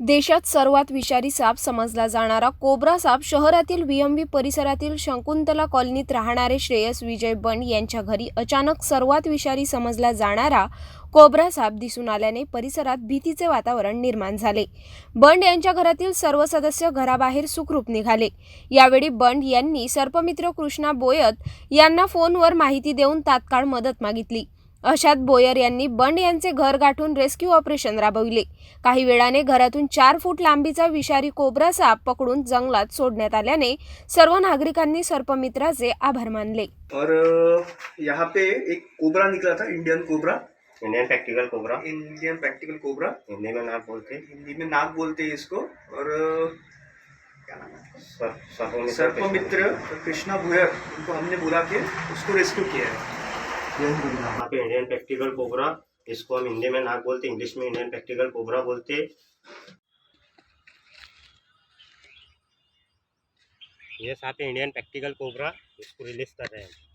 देशात सर्वात विषारी साप समजला जाणारा कोब्रा साप शहरातील वियंबी परिसरातील शकुंतला कॉलनीत राहणारे श्रेयस विजय बंड यांच्या घरी अचानक सर्वात विषारी समजला जाणारा कोब्रा साप दिसून आल्याने परिसरात भीतीचे वातावरण निर्माण झाले. बंड यांच्या घरातील सर्व सदस्य घराबाहेर सुखरूप निघाले. यावेळी बंड यांनी सर्पमित्र कृष्णा बोयत यांना फोनवर माहिती देऊन तात्काळ मदत मागितली. अशात बोयर यांनी बंड यांचे घर गाठून रेस्क्यू ऑपरेशन राबविले. काही वेळाने घरातून चार फूट लांबीचा विषारी कोब्रा साप पकडून जंगलात सोडण्यात आल्याने सर्व नागरिकांनी सर्पमित्राचे आभार मानले. और यहाँ पे एक कोबरा निकला था Indian cobra. Indian practical cobra Indian practical cobra Hindi में नाम बोलते। हैं हिंदी में नाग बोलते हैं इसको और क्या नाम है? सर सर्पोमित्र सर्पमित्र कृष्णा। भुयर उनको हमने बुला के उसको रेस्क्यू किया है। यहाँ पे इंडियन प्रैक्टिकल कोबरा इसको हम हिंदी में नाग बोलते इंग्लिश में इंडियन प्रैक्टिकल कोबरा बोलते ये साथ इंडियन प्रैक्टिकल कोबरा इसको रिलीज़ कर रहे हैं।